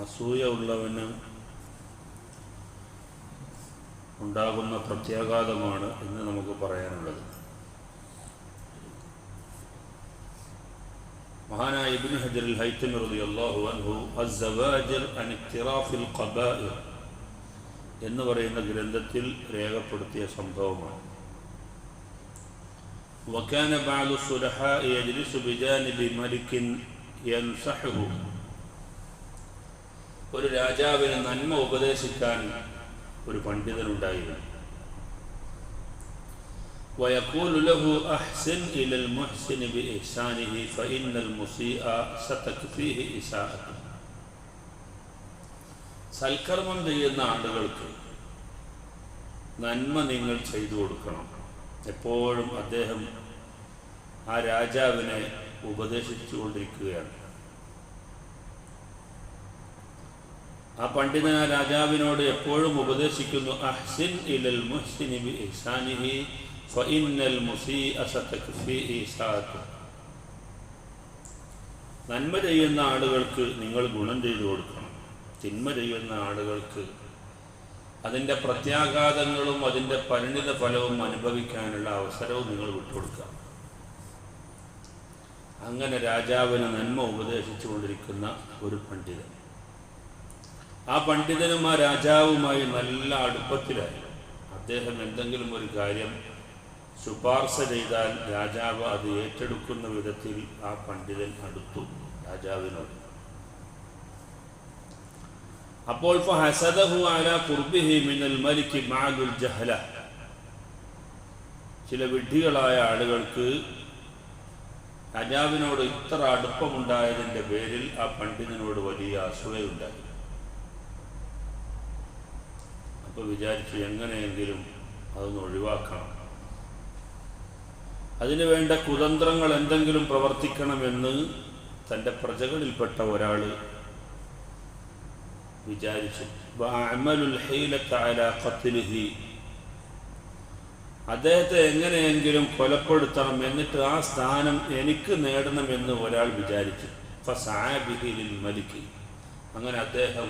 അസൂയ ഉള്ളവന് ഉണ്ടാകുന്ന പ്രത്യാഘാതമാണ് എന്ന് നമുക്ക് പറയാനുള്ളത് മഹാനായ ഇബ്നു ഹജറുൽ ഹൈത്തമി റളിയല്ലാഹു അൻഹു അസ്സവാജിർ അൻ ഇഖ്തിറാഫിൽ ഖബാഇർ എന്ന് പറയുന്ന ഗ്രന്ഥത്തിൽ രേഖപ്പെടുത്തിയ സംഭവമാണ് وكان بعض الصلحاء يجلس بجانب ملك ينصحه ഒരു രാജാവിന് നന്മ ഉപദേശിക്കാൻ ഒരു പണ്ഡിതനുണ്ടായിരുന്നു ويقول له أحسن إلى المحسن بإحسانه فإن المسيء ستكفيه إساءته സൽക്കർമ്മം ചെയ്യുന്ന ആളുകൾക്ക് നന്മ നിങ്ങൾ ചെയ്തു കൊടുക്കണം എപ്പോഴും അദ്ദേഹം ആ രാജാവിനെ ഉപദേശിച്ചു ആ പണ്ഡിതൻ ആ രാജാവിനോട് എപ്പോഴും ഉപദേശിക്കുന്നു അഹ്സിൻ ഇലൽ മുഹ്സിനി ബി ഇഹ്സാനിഹി ഫഇന്നൽ മുസീഅ സതക്ഫി ഇസാഅത്തു നന്മ ചെയ്യുന്ന ആളുകൾക്ക് നിങ്ങൾ ഗുണം ചെയ്തു കൊടുക്കണം. തിന്മ ചെയ്യുന്ന ആളുകൾക്ക് അതിന്റെ പ്രത്യാഘാതങ്ങളും അതിന്റെ പരിണിത ഫലവും അനുഭവിക്കാനുള്ള അവസരവും നിങ്ങൾ വിട്ടുകൊടുക്കുക അങ്ങനെ രാജാവിന് നന്മ ഉപദേശിച്ചുകൊണ്ടിരിക്കുന്ന ഒരു പണ്ഡിതൻ. ആ പണ്ഡിതനും ആ രാജാവുമായി നല്ല അടുപ്പത്തിലായി അദ്ദേഹം എന്തെങ്കിലും ഒരു കാര്യം ശുപാർശ ചെയ്താൽ രാജാവ് അത് ഏറ്റെടുക്കുന്ന വിധത്തിൽ ആ പണ്ഡിതൻ അടുത്തു രാജാവിനോട്. അപ്പോൾ ചില വിഡ്ഢികളായ ആളുകൾക്ക് രാജാവിനോട് ഇത്ര അടുപ്പമുണ്ടായതിന്റെ പേരിൽ ആ പണ്ഡിതനോട് വലിയ അസൂയയുണ്ടായി അപ്പോൾ വിചാരിച്ചു എങ്ങനെയെങ്കിലും അതൊന്ന് ഒഴിവാക്കണം അതിനു വേണ്ട കുതന്ത്രങ്ങൾ എന്തെങ്കിലും പ്രവർത്തിക്കണമെന്ന് തന്റെ പ്രജകളിൽപ്പെട്ട ഒരാൾ വിചാരിച്ചു. അദ്ദേഹത്തെ എങ്ങനെയെങ്കിലും കൊലപ്പെടുത്തണം എന്നിട്ട് ആ സ്ഥാനം എനിക്ക് നേടണമെന്ന് ഒരാൾ വിചാരിച്ചു. അങ്ങനെ അദ്ദേഹം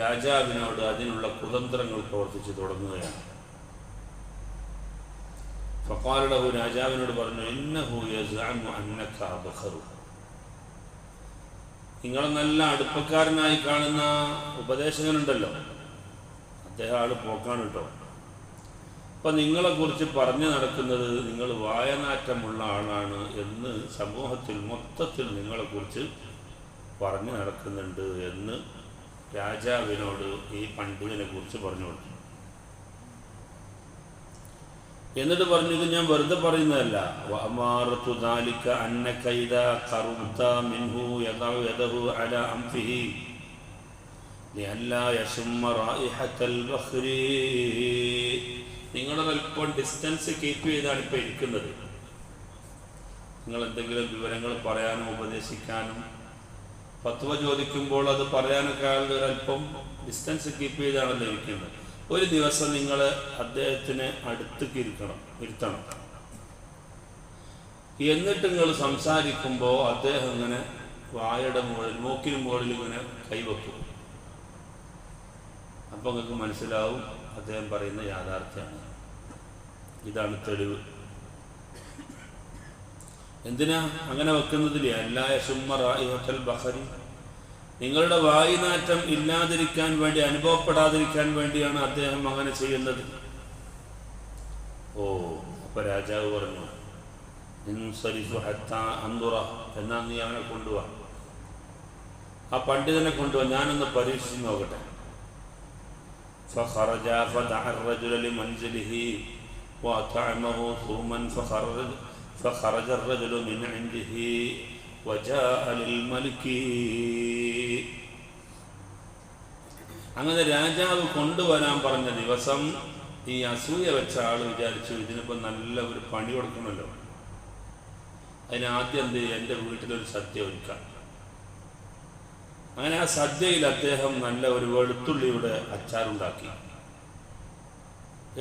രാജാവിനോട് അതിനുള്ള കുതന്ത്രങ്ങൾ പ്രവർത്തിച്ചു തുടങ്ങുകയാണ്. ഫക്കാലടവു രാജാവിനോട് പറഞ്ഞു ഇന്നഹു അബ്ഖറു നിങ്ങൾ നല്ല അടുപ്പക്കാരനായി കാണുന്ന ഉപദേശകനുണ്ടല്ലോ. അദ്ദേഹം ആൾ പോക്കാണ് കേട്ടോ അപ്പൊ നിങ്ങളെക്കുറിച്ച് പറഞ്ഞു നടക്കുന്നത് നിങ്ങൾ വായനാറ്റമുള്ള ആളാണ് എന്ന് സമൂഹത്തിൽ മൊത്തത്തിൽ നിങ്ങളെക്കുറിച്ച് പറഞ്ഞു നടക്കുന്നുണ്ട് എന്ന് രാജാവിനോട് ഈ പണ്ഡിതനെ കുറിച്ച് പറഞ്ഞു കൊടുത്തു. എന്നിട്ട് പറഞ്ഞു ഇത് ഞാൻ വെറുതെ പറയുന്നതല്ല. നിങ്ങളുടെ അല്പം ഡിസ്റ്റൻസ് കീപ്പ് ചെയ്താണ് ഇപ്പൊ ഇരിക്കുന്നത്. നിങ്ങൾ എന്തെങ്കിലും വിവരങ്ങൾ പറയാനും ഉപദേശിക്കാനും ഫത്വ ചോദിക്കുമ്പോൾ അത് പറയാനൊക്കെ ആളുടെ ഒരല്പം ഡിസ്റ്റൻസ് കീപ്പ് ചെയ്താണ് ലഭിക്കുന്നത് ഒരു ദിവസം നിങ്ങൾ അദ്ദേഹത്തിന് അടുത്തേക്ക് ഇരിക്കണം ഇരുത്തണം. എന്നിട്ട് നിങ്ങൾ സംസാരിക്കുമ്പോൾ അദ്ദേഹം ഇങ്ങനെ വായയുടെ മുകളിൽ മൂക്കിന് മുകളിൽ ഇങ്ങനെ കൈവെക്കും. അപ്പൊ നിങ്ങൾക്ക് മനസ്സിലാവും അദ്ദേഹം പറയുന്ന യാഥാർത്ഥ്യമാണ്. ഇതാണ് തെളിവ്. എന്തിനാ അങ്ങനെ വെക്കുന്നതിൽ അല്ലായ സുമ്മറായിഹത്തൽ ബഹരി നിങ്ങളുടെ വായുനാറ്റം ഇല്ലാതിരിക്കാൻ വേണ്ടി അനുഭവപ്പെടാതിരിക്കാൻ വേണ്ടിയാണ് അദ്ദേഹം അങ്ങനെ ചെയ്യുന്നത് ഓ അപ്പൊ രാജാവ് പറഞ്ഞു ഇൻസരിഫു ഹത്താ അന്തുറ എന്നാ നീ അവനെ കൊണ്ടുപോവാ ആ പണ്ഡിതനെ കൊണ്ടുപോവാ ഞാനൊന്ന് പരീക്ഷിച്ച് നോക്കട്ടെ فخرج فدعا الرجل لمنزله وأطعمه ثوما فخرج فخرج الرجل من عنده وجاء للملك അങ്ങനെ രാജാവ് കൊണ്ടുവരാൻ പറഞ്ഞ ദിവസം ഈ അസൂയ വെച്ച ആൾ വിചാരിച്ചു ഇതിനിപ്പോൾ നല്ല ഒരു പണി കൊടുക്കണമല്ലോ അതിന് ആദ്യം എന്ത് ചെയ്യും എൻ്റെ വീട്ടിലൊരു സദ്യ ഒരുക്കാം അങ്ങനെ ആ സദ്യയിൽ അദ്ദേഹം നല്ല ഒരു വെളുത്തുള്ളിയുടെ അച്ചാറുണ്ടാക്കി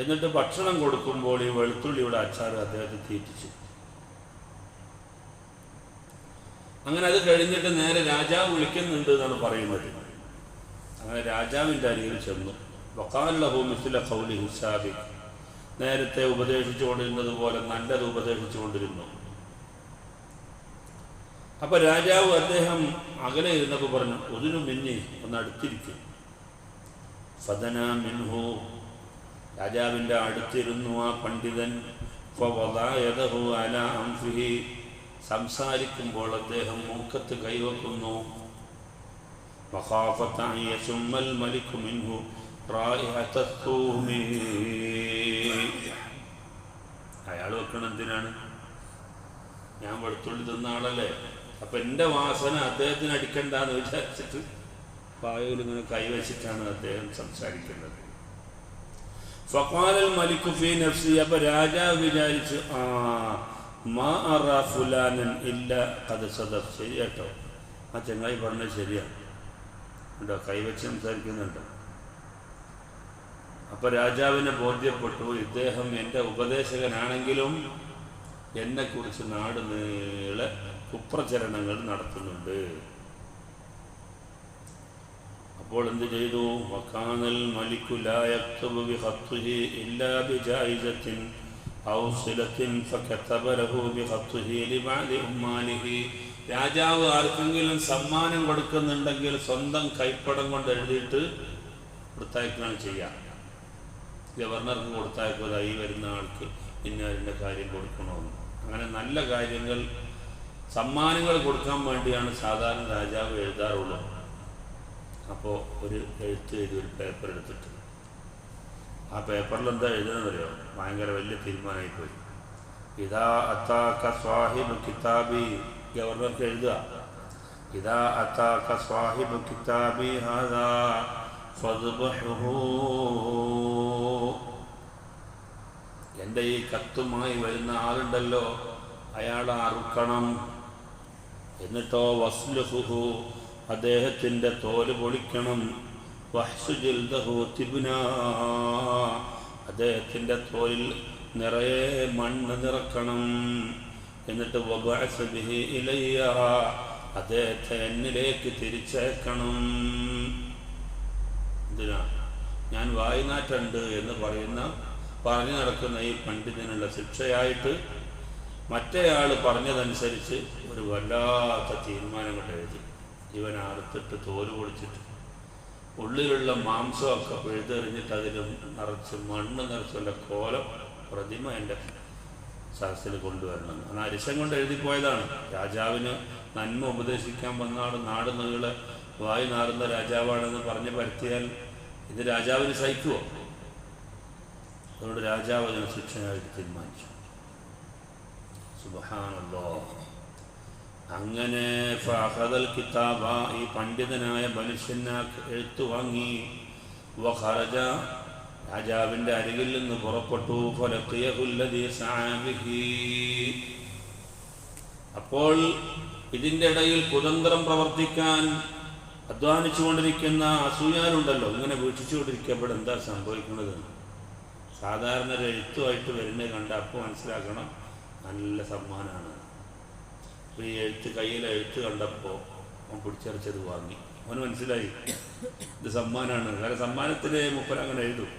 എന്നിട്ട് ഭക്ഷണം കൊടുക്കുമ്പോൾ ഈ വെളുത്തുള്ളിയുടെ അച്ചാർ അദ്ദേഹത്തെ തീറ്റിച്ചു അങ്ങനെ അത് കഴിഞ്ഞിട്ട് നേരെ രാജാവ് വിളിക്കുന്നുണ്ട് എന്നാണ് പറയുന്നത്. അങ്ങനെ രാജാവിന്റെ അരികിൽ ചെന്നു. വക്കാലഹു ഹിസാബി നേരത്തെ ഉപദേശിച്ചുകൊണ്ടിരുന്നത് പോലെ നല്ലത് ഉപദേശിച്ചുകൊണ്ടിരുന്നു അപ്പൊ രാജാവ് അദ്ദേഹം അകലെ ഇരുന്നപ്പോൾ പറഞ്ഞു ഒതിനു മിന്നി ഒന്ന് അടുത്തിരിക്കും. ഫതന മിൻഹു. രാജാവിന്റെ അടുത്തിരുന്നു ആ പണ്ഡിതൻ. അല അംഫിഹി. സംസാരിക്കുമ്പോൾ അദ്ദേഹം മൂക്കത്ത് കൈവക്കുന്നു. അയാൾ വെക്കണം എന്തിനാണ്? ഞാൻ വെളുത്തുള്ളി തിന്ന ആളല്ലേ? അപ്പൊ എന്റെ വാസന അദ്ദേഹത്തിന് അടിക്കണ്ടെന്ന് വിചാരിച്ചിട്ട് വായുവിൽ ഇങ്ങനെ കൈവച്ചിട്ടാണ് അദ്ദേഹം സംസാരിക്കുന്നത്. ഫക്കാലൽ മലിക്കുഫി നഫ്സി അപ്പൊ രാജാവ് വിചാരിച്ചു ആ മാ ഫുലാനൻ ആ ചങ്ങായി പറഞ്ഞത് ശരിയാണ് കേട്ടോ കൈവച്ച് സംസാരിക്കുന്നുണ്ട്. അപ്പൊ രാജാവിനെ ബോധ്യപ്പെട്ടു ഇദ്ദേഹം എന്റെ ഉപദേശകനാണെങ്കിലും എന്നെക്കുറിച്ച് നാട് നീളെ കുപ്രചരണങ്ങൾ നടത്തുന്നുണ്ട്. അപ്പോൾ എന്ത് ചെയ്തു? വക്കാനൽ മലിക്കുലായക്തുബു ബിഖത്തുഹി ഇല്ലാ ബിജായിസത്തിൻ ഔ صلة فكتب له بخطه لبعض ഉമ്മാലിഹി രാജാവ് ആർക്കെങ്കിലും സമ്മാനം കൊടുക്കുന്നുണ്ടെങ്കിൽ സ്വന്തം കൈപ്പടം കൊണ്ട് എഴുതിയിട്ട് കൊടുത്തയക്കുകയാണ് ചെയ്യാം ഗവർണർക്ക് കൊടുത്തയക്കുക ഈ വരുന്ന ആൾക്ക് ഇന്നതിന്റെ കാര്യം കൊടുക്കണമെന്ന്. അങ്ങനെ നല്ല കാര്യങ്ങൾ സമ്മാനങ്ങൾ കൊടുക്കാൻ വേണ്ടിയാണ് സാധാരണ രാജാവ് എഴുതാറുള്ളത്. അപ്പോൾ ഒരു എഴുത്ത് എഴുതി ഒരു പേപ്പർ എടുത്തിട്ട് ആ പേപ്പറിൽ എന്താ എഴുതണമെന്നറിയോ ഭയങ്കര വലിയ തീരുമാനമായി പോയി ഇതാ അത്താക്ക സ്വാഹിബ് കിതാബി ഗവർണർക്ക് എഴുതുക. ഇതാ അത്താക്ക സ്വാഹിബ് കിതാബി ഹാദാ എന്റെ ഈ കത്തുമായി വരുന്ന ആളുണ്ടല്ലോ അയാൾ അറുക്കണം. എന്നിട്ടോ വസ്ലുഹു അദ്ദേഹത്തിന്റെ തോൽ പൊളിക്കണം. അദ്ദേഹത്തിന്റെ തോലിൽ നിറയെ മണ്ണ് നിറക്കണം. എന്നിട്ട് അദ്ദേഹത്തെ എന്നിലേക്ക് തിരിച്ചേക്കണം എന്തിനാ? ഞാൻ വായുനാറ്റുണ്ട് എന്ന് പറയുന്ന പറഞ്ഞു നടക്കുന്ന ഈ പണ്ഡിതനുള്ള ശിക്ഷയായിട്ട് മറ്റേയാൾ പറഞ്ഞതനുസരിച്ച് ഒരു വല്ലാത്ത തീരുമാനം കൊണ്ട് എഴുതി. ഇവൻ അറുത്തിട്ട് തോൽ പൊളിച്ചിട്ട് ഉള്ളിലുള്ള മാംസമൊക്കെ പിഴുതെറിഞ്ഞിട്ട് അതിൽ നിറച്ച് മണ്ണ് നിറച്ചുള്ള കോലം പ്രതിമ എന്റെ സദസ്സിൽ കൊണ്ടുവരണം. അന്ന് അരിശം കൊണ്ട് എഴുതിപ്പോയതാണ്. രാജാവിന് നന്മ ഉപദേശിക്കാൻ വന്നാണ് നാട് നീളെ വായു നാറുന്ന രാജാവാണെന്ന് പറഞ്ഞ് പരത്തിയാൽ ഇത് രാജാവിന് സഹിക്കുമോ അതുകൊണ്ട് രാജാവ് അതിന് ശിക്ഷനായിട്ട് തീരുമാനിച്ചു. സുബഹാനല്ലോ അങ്ങനെ കിതാബ ഈ പണ്ഡിതനായ മനുഷ്യനെ എഴുത്തു വാങ്ങി. വഖറജ രാജാവിന്റെ അരികിൽ നിന്ന് പുറപ്പെട്ടു. അപ്പോൾ ഇതിന്റെ ഇടയിൽ കുതന്ത്രം പ്രവർത്തിക്കാൻ അധ്വാനിച്ചുകൊണ്ടിരിക്കുന്ന അസൂയാലുണ്ടല്ലോ ഇങ്ങനെ വീക്ഷിച്ചുകൊണ്ടിരിക്കപ്പോൾ എന്താ സംഭവിക്കുന്നത്? സാധാരണ ഒരു എഴുത്തുമായിട്ട് വരുന്നത് കണ്ട അപ്പോൾ മനസ്സിലാക്കണം. നല്ല സമ്മാനമാണ് അപ്പോൾ ഈ എഴുത്ത് കയ്യിൽ എഴുത്ത് കണ്ടപ്പോൾ അവൻ പിടിച്ചറിച്ചത് വാങ്ങി. അവന് മനസ്സിലായി. ഇത് സമ്മാനമാണ് കാരണം സമ്മാനത്തിന് മുപ്പര അങ്ങനെ എഴുതും.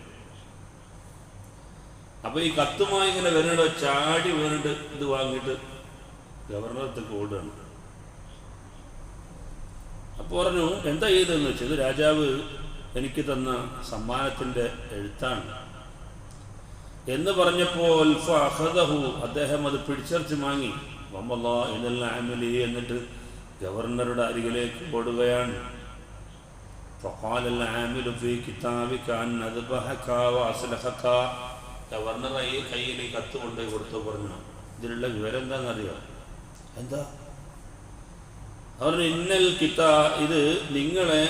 അപ്പോൾ ഈ കത്തുമായി ഇങ്ങനെ വരുന്നുണ്ട് ചാടി വീണിട്ട് ഇത് വാങ്ങിയിട്ട് ഗവർണർക്ക് ഓടുകയാണ്. അപ്പോൾ പറഞ്ഞു എന്താ ചെയ്തതെന്ന് വെച്ചാൽ ഇത് രാജാവ് എനിക്ക് തന്ന സമ്മാനത്തിന്റെ എഴുത്താണ്. എന്ന് പറഞ്ഞപ്പോൾ അദ്ദേഹം അത് പിടിച്ചറിച്ച് വാങ്ങി. വമ്മല്ലാ ഇന്നല്ല ആമലി എന്നിട്ട് ഗവർണറുടെ അരികിലേക്ക് ഓടുകയാണ് فقال العامل في كتابك أن أذبحك وأصلحك ഗവർണർ ഈ കയ്യിൽ ഈ കത്ത് കൊണ്ടുപോയി കൊടുത്തു പറഞ്ഞു ഇതിലുള്ള വിവരം എന്താണെന്നറിയോ എന്താ അവർ ഇന്നൽ കിത്ത ഇത് നിങ്ങളെ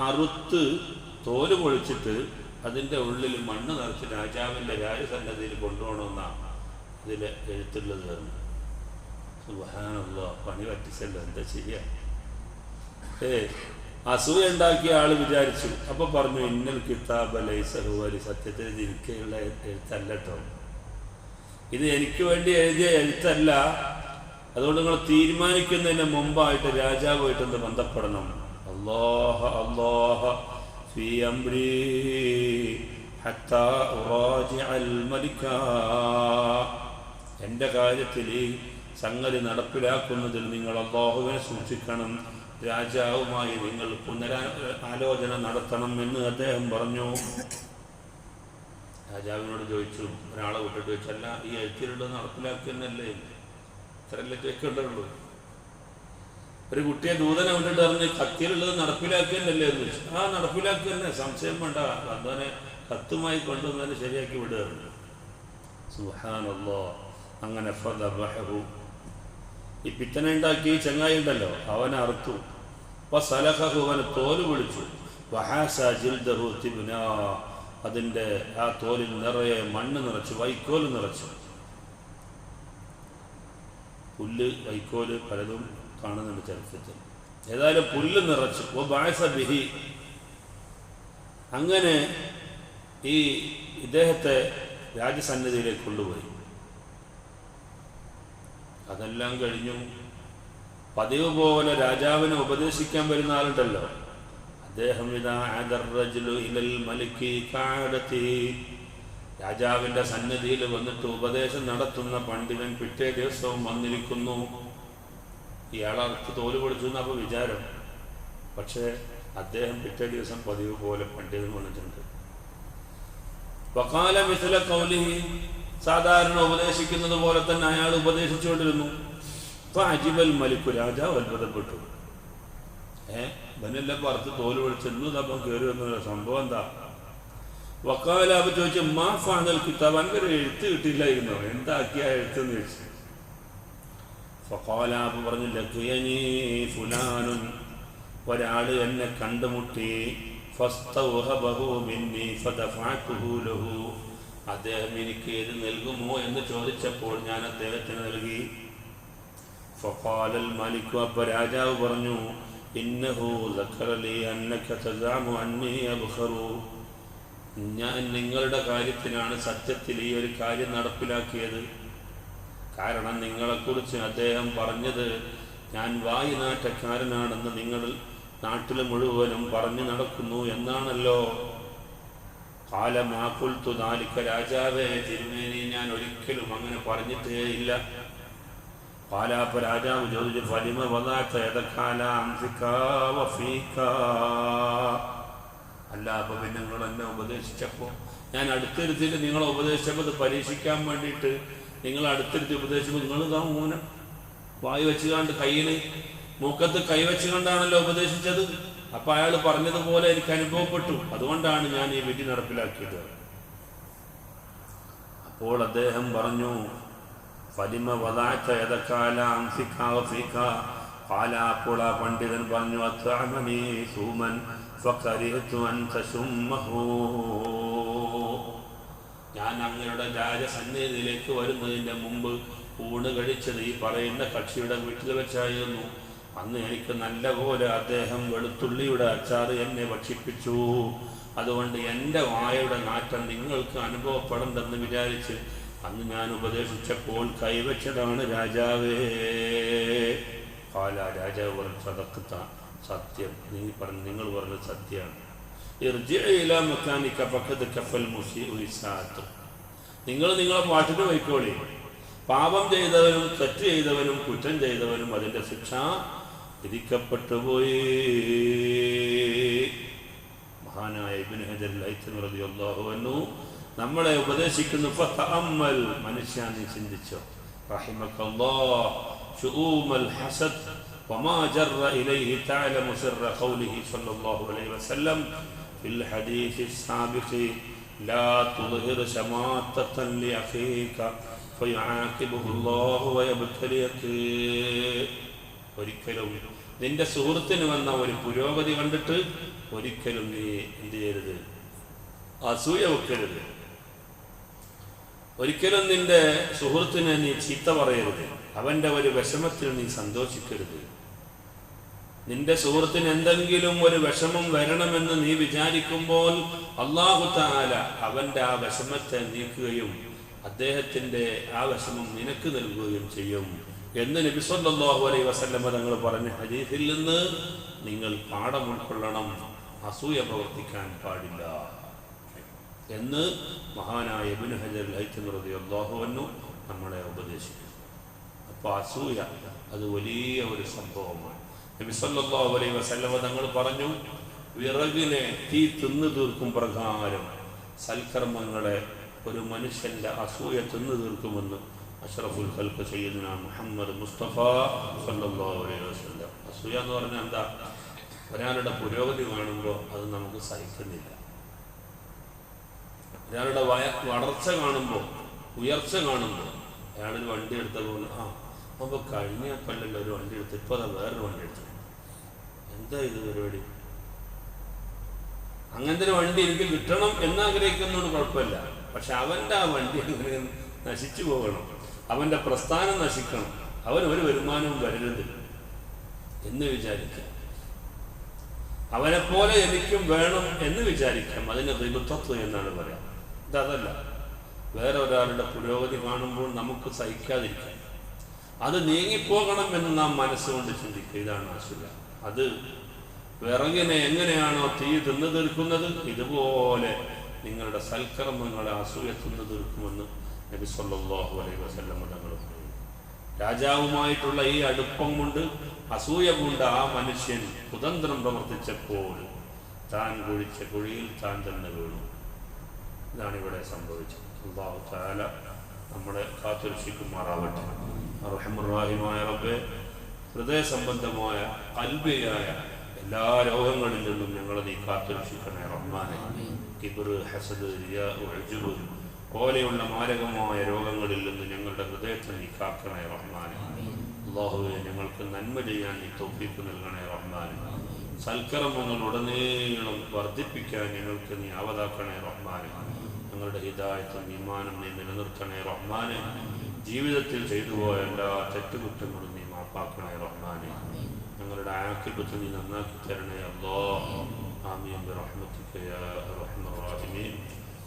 അറുത്ത് തോല് പൊളിച്ചിട്ട് അതിൻ്റെ ഉള്ളിൽ മണ്ണ് നിറച്ച് രാജാവിൻ്റെ രാജസന്നതിയിൽ കൊണ്ടുപോകണമെന്നാണ് ഇതിൽ എഴുത്തുള്ളത് തന്നെ സുബഹാനല്ലോ പണി പറ്റിച്ചല്ലോ എന്താ ചെയ്യാ ഏ അസൂയ ഉണ്ടാക്കിയ ആള് വിചാരിച്ചു അപ്പൊ പറഞ്ഞു ഇന്നൽ കിതാബ് ലൈസഹുവലി സത്യത്തിൽ ഇത് എനിക്കുള്ള എഴുത്തല്ല കേട്ടോ ഇത് എനിക്ക് വേണ്ടി എഴുതിയ എഴുത്തല്ല അതുകൊണ്ട് നിങ്ങൾ തീരുമാനിക്കുന്നതിന് മുമ്പായിട്ട് രാജാവുമായിട്ടൊന്ന് ബന്ധപ്പെടണം അള്ളാഹ അള്ളാഹ في أمري حتى أراجع الملك എൻ്റെ കാര്യത്തിൽ ഈ സംഗതി നടപ്പിലാക്കുന്നതിൽ നിങ്ങൾ അള്ളാഹുവിനെ സൂക്ഷിക്കണം. രാജാവുമായി നിങ്ങൾ പുനരാ ആലോചന നടത്തണം എന്ന് അദ്ദേഹം പറഞ്ഞു. രാജാവിനോട് ചോദിച്ചു ഒരാളെ വിട്ടിട്ട് ചോദിച്ചല്ല ഈ എഴുത്തിലുള്ളത് നടപ്പിലാക്കുന്നല്ലേ ഇത്രയല്ലേ ചോദിക്കേണ്ടതുള്ളൂ? ഒരു കുട്ടിയെ ദൂതനെ വിട്ടിട്ട് പറഞ്ഞ് കത്തിയിലുള്ളത് നടപ്പിലാക്കുന്നല്ലേ എന്ന് ചോദിച്ചു. ആ നടപ്പിലാക്കി തന്നെ സംശയം വേണ്ട. അന്തനെ കത്തുമായി കൊണ്ടുവന്നതിന് ശരിയാക്കി വിടുകയാണ്. സുഹാനല്ലോ അങ്ങനെ ഫദബഹു ഈ പിത്തനെ ഉണ്ടാക്കി ചങ്ങായി ഉണ്ടല്ലോ. അവൻ അറുത്തു. സലഹു അവനെ തോൽ വിളിച്ചു. അതിന്റെ ആ തോലിൽ നിറയെ മണ്ണ് നിറച്ചു വൈക്കോൽ നിറച്ചു. പുല്ല് വൈക്കോൽ പലതും കാണുന്നുണ്ട് ചരിത്രത്തിൽ. ഏതായാലും പുല്ല് നിറച്ചു. ഓ ബായസ ബിഹി. അങ്ങനെ ഈ ഇദ്ദേഹത്തെ രാജസന്നിധിയിലേക്ക് കൊണ്ടുപോയി. അതെല്ലാം കഴിഞ്ഞു പതിവ് പോലെ രാജാവിനെ ഉപദേശിക്കാൻ വരുന്ന ആളുണ്ടല്ലോ. അദ്ദേഹം രാജാവിന്റെ സന്നിധിയിൽ വന്നിട്ട് ഉപദേശം നടത്തുന്ന പണ്ഡിതൻ പിറ്റേ ദിവസവും വന്നിരിക്കുന്നു. ഇയാളർക്ക് തോൽ പൊടിച്ചു എന്നപ്പോൾ വിചാരം. പക്ഷേ അദ്ദേഹം പിറ്റേ ദിവസം പതിവ് പോലെ പണ്ഡിതൻ വന്നിട്ടുണ്ട്. വക്കാല മിഥുല കൗലിഹി സാധാരണ ഉപദേശിക്കുന്നത് പോലെ തന്നെ അയാൾ ഉപദേശിച്ചുകൊണ്ടിരുന്നു. അജിബൽ മലിക്കു രാജാവ് അത്ഭുതപ്പെട്ടു. ഏ ബനെല്ലാം പറത്ത് തോൽ വിളിച്ച് ഇന്ന് തപ്പം കയറി വന്ന സംഭവം എന്താ? വക്കാല അപ്പൊ ചോദിച്ചു മാ ഫാനൽ കിതാബ്? അങ്ങനെ എഴുത്ത് കിട്ടിയില്ലായിരുന്നോ എന്താക്കിയ എഴുത്തെന്ന് ചോദിച്ചു. ഫക്കാല അപ്പൊ പറഞ്ഞു ലഖിയനീ ഫുലാനും ഒരാൾ എന്നെ കണ്ടുമുട്ടി ഫസ്തൗഹബഹു മിന്നി ഫദഫഅതുഹു ലഹു. അദ്ദേഹം എനിക്ക് ഇത് നൽകുമോ എന്ന് ചോദിച്ചപ്പോൾ ഞാൻ അദ്ദേഹത്തിന് നൽകി. ഫഖാലൽ മലിക് അപ്പ രാജാവ് പറഞ്ഞു ഇന്നഹു അന്നക അന്നി അബ്ഖറു. ഞാൻ നിങ്ങളുടെ കാര്യത്തിനാണ് സത്യത്തിൽ ഈ ഒരു കാര്യം നടപ്പിലാക്കിയത്. കാരണം നിങ്ങളെക്കുറിച്ച് അദ്ദേഹം പറഞ്ഞത് ഞാൻ വായുനാറ്റക്കാരനാണെന്ന് നിങ്ങൾ നാട്ടിൽ മുഴുവനും പറഞ്ഞു നടക്കുന്നു എന്നാണല്ലോ. കാലമാക്കുൽത്തു നാലിക്ക രാജാവേ തിരുമേനി ഞാൻ ഒരിക്കലും അങ്ങനെ പറഞ്ഞിട്ടേ ഇല്ല പാലാപ്പ രാജാവ് ചോദിച്ചു ഫലിമ ഏതക്കാല അല്ല അപ്പൊ പിന്നെ നിങ്ങൾ എന്നെ ഉപദേശിച്ചപ്പോ ഞാൻ അടുത്തിരുത്തിയിട്ട് നിങ്ങളെ ഉപദേശിച്ചപ്പോൾ അത് പരീക്ഷിക്കാൻ വേണ്ടിയിട്ട് നിങ്ങൾ അടുത്തിരുത്തി ഉപദേശിച്ചപ്പോൾ നിങ്ങൾ ഇതാ മൂനം വായി വെച്ചുകാണ്ട് കയ്യിൽ മൂക്കത്ത് കൈവച്ചുകൊണ്ടാണല്ലോ ഉപദേശിച്ചത്. അപ്പൊ അയാൾ പറഞ്ഞതുപോലെ എനിക്ക് അനുഭവപ്പെട്ടു. അതുകൊണ്ടാണ് ഞാൻ ഈ വിധി നടപ്പിലാക്കിയത്. അപ്പോൾ അദ്ദേഹം പറഞ്ഞു ഫലിമ കാല അപ്പോൾ ആ പണ്ഡിതൻ പറഞ്ഞു സൂമൻ ഞാൻ അങ്ങയുടെ രാജസന്നിധിയിലേക്ക് വരുന്നതിന്റെ മുമ്പ് ഊണ് കഴിച്ചത് ഈ പറയുന്ന കക്ഷിയുടെ വീട്ടിൽ വെച്ചായിരുന്നു. അന്ന് എനിക്ക് നല്ലപോലെ അദ്ദേഹം വെളുത്തുള്ളിയുടെ അച്ചാർ എന്നെ ഭക്ഷിപ്പിച്ചു. അതുകൊണ്ട് എന്റെ വായയുടെ നാറ്റം നിങ്ങൾക്ക് അനുഭവപ്പെടണ്ടെന്ന് വിചാരിച്ച് അന്ന് ഞാൻ ഉപദേശിച്ചപ്പോൾ കൈവച്ചതാണ് രാജാവേ. കാല രാജാവ് പറഞ്ഞു സതക്കത്ത സത്യം. നീ പറഞ്ഞു നിങ്ങൾ പറഞ്ഞത് സത്യമാണ് നിങ്ങൾ നിങ്ങളെ പാട്ടിന് പോയിക്കോളി പാപം ചെയ്തവനും തെറ്റ് ചെയ്തവനും കുറ്റം ചെയ്തവനും അതിന്റെ ശിക്ഷ വിധിക്കപ്പെട്ടു പോയി മഹാനായ ഇബ്നു ഹജർ ലൈത്തൻ റളിയല്ലാഹു അൻഹു നമ്മളെ ഉപദേശിക്കുന്നു ഫതഅമ്മൽ മനുഷ്യ നീ ചിന്തിച്ചോ റഹിമക്കല്ലാഹ് ശുഊമൽ ഹസദ് وما جر إليه تعلم سر قوله صلى الله عليه وسلم في الحديث السابق لا تظهر شماتة لأخيك فيعاقبه الله ويبتليك ഒരിക്കലും നിന്റെ സുഹൃത്തിന് വന്ന ഒരു പുരോഗതി കണ്ടിട്ട് ഒരിക്കലും നീ എന്ത് ചെയ്യരുത്. അസൂയ വെക്കരുത്. ഒരിക്കലും നിന്റെ സുഹൃത്തിനെ നീ ചീത്ത പറയരുത്. അവന്റെ ഒരു വിഷമത്തിൽ നീ സന്തോഷിക്കരുത്. നിന്റെ സുഹൃത്തിന് എന്തെങ്കിലും ഒരു വിഷമം വരണമെന്ന് നീ വിചാരിക്കുമ്പോൾ അള്ളാഹു താല അവന്റെ ആ വിഷമത്തെ നീക്കുകയും അദ്ദേഹത്തിന്റെ ആ വിഷമം നിനക്ക് നൽകുകയും ചെയ്യും. എന്ന് നബി സല്ലല്ലാഹു അലൈഹി തങ്ങൾ പറഞ്ഞ ഹദീസിൽ നിന്ന് നിങ്ങൾ പാഠം ഉൾക്കൊള്ളണം അസൂയ പ്രവർത്തിക്കാൻ പാടില്ല എന്ന് മഹാനായ ഇബ്നു ഹജർ ലൈത്തുമൃതി അള്ളാഹുവന്നു നമ്മളെ ഉപദേശിക്കുന്നു. അപ്പോൾ അസൂയ അത് വലിയ ഒരു സംഭവമാണ്. നബി സല്ലല്ലാഹു അലൈഹി തങ്ങൾ പറഞ്ഞു വിറകിനെ തീ തിന്നു തീർക്കും പ്രകാരം സൽക്കർമ്മങ്ങളെ ഒരു മനുഷ്യന്റെ അസൂയ തിന്നു തീർക്കുമെന്ന് അഷ്റഫുൽ ഖൽഖ് സയ്യിദുന മുഹമ്മദ് മുസ്തഫ സല്ലല്ലാഹു അലൈഹി വസല്ലം. അസൂയ എന്ന് പറഞ്ഞാൽ എന്താ? ഒരാളുടെ പുരോഗതി കാണുമ്പോൾ അത് നമുക്ക് സഹിക്കുന്നില്ല. ഒരാളുടെ വയ വളർച്ച കാണുമ്പോൾ ഉയർച്ച കാണുമ്പോൾ അയാളൊരു വണ്ടി എടുത്ത പോലെ ആ അപ്പോൾ കഴിഞ്ഞ കൊല്ലല്ലോ ഒരു വണ്ടി എടുത്ത് ഇപ്പോൾ അതാ വേറൊരു വണ്ടി എടുത്തു. എന്താ ഇത് പരിപാടി? അങ്ങനത്തെ ഒരു വണ്ടി എനിക്ക് കിട്ടണം എന്നാഗ്രഹിക്കുന്നതുകൊണ്ട് കുഴപ്പമില്ല. പക്ഷെ അവന്റെ ആ വണ്ടി നശിച്ചു പോകണം? അവന്റെ പ്രസ്ഥാനം നശിക്കണം. അവൻ ഒരു വരുമാനവും വരരുത് എന്ന് വിചാരിക്കാം. അവനെപ്പോലെ എനിക്കും വേണം എന്ന് വിചാരിക്കാം. അതിന് ദൈവത്വം എന്നാണ് പറയാം. അതല്ല. വേറെ ഒരാളുടെ പുരോഗതി കാണുമ്പോൾ നമുക്ക് സഹിക്കാതിരിക്കാം. അത് നീങ്ങിപ്പോകണം എന്ന് നാം മനസ്സുകൊണ്ട് ചിന്തിക്കുക. ഇതാണ് അസുര അത് വിറകിനെ എങ്ങനെയാണോ തീ തിന്നു തീർക്കുന്നത് ഇതുപോലെ നിങ്ങളുടെ സൽക്കർമ്മങ്ങളെ അസൂയ തിന്നു തീർക്കുമെന്ന് നബി അലൈഹി വസല്ലം തങ്ങൾ രാജാവുമായിട്ടുള്ള ഈ അടുപ്പം കൊണ്ട് അസൂയ കൊണ്ട് ആ മനുഷ്യൻ കുതന്ത്രം പ്രവർത്തിച്ചപ്പോൾ താൻ കുഴിച്ച കുഴിയിൽ താൻ തന്നെ വീണു. ഇതാണ് ഇവിടെ സംഭവിച്ചത്. അള്ളാഹു താല നമ്മളെ കാത്തുരക്ഷിക്കുമാറാവട്ടെ. റഹമുറാഹിമായ റബ്ബെ ഹൃദയ സംബന്ധമായ അൽബിയായ എല്ലാ രോഗങ്ങളിൽ നിന്നും ഞങ്ങളെ നീ കാത്തുരക്ഷിക്കണേ റഹ്മാനെ. കിബർ ഹസദ് റിയാ ഉഅ്ജബ് പോലെയുള്ള മാരകമായ രോഗങ്ങളിൽ നിന്ന് ഞങ്ങളുടെ ഹൃദയത്തിന് നീ കാക്കണേ റഹ്മാനെ. അള്ളാഹുവെ ഞങ്ങൾക്ക് നന്മ ചെയ്യാൻ നീ തൊപ്പിപ്പ് നൽകണേ റഹ്മാനെ. സൽക്കർമ്മങ്ങൾ ഉടനീളം വർദ്ധിപ്പിക്കാൻ ഞങ്ങൾക്ക് നീ അവതാക്കണേ റഹ്മാനെ. ഞങ്ങളുടെ ഹിതായത്വം നിമാനം നീ നിലനിർത്തണേ റഹ്മാനെ. ജീവിതത്തിൽ ചെയ്തു പോയ എല്ലാ തെറ്റുകുറ്റങ്ങളും നീ മാപ്പാക്കണേ റഹ്മാനെ. ഞങ്ങളുടെ ആക്കിപ്പത്തിൽ നീ നന്നാക്കി തരണേ അല്ലോ ആമിയുടെ റഹ്മത്തിക്കയാ റഹ്മീൻ.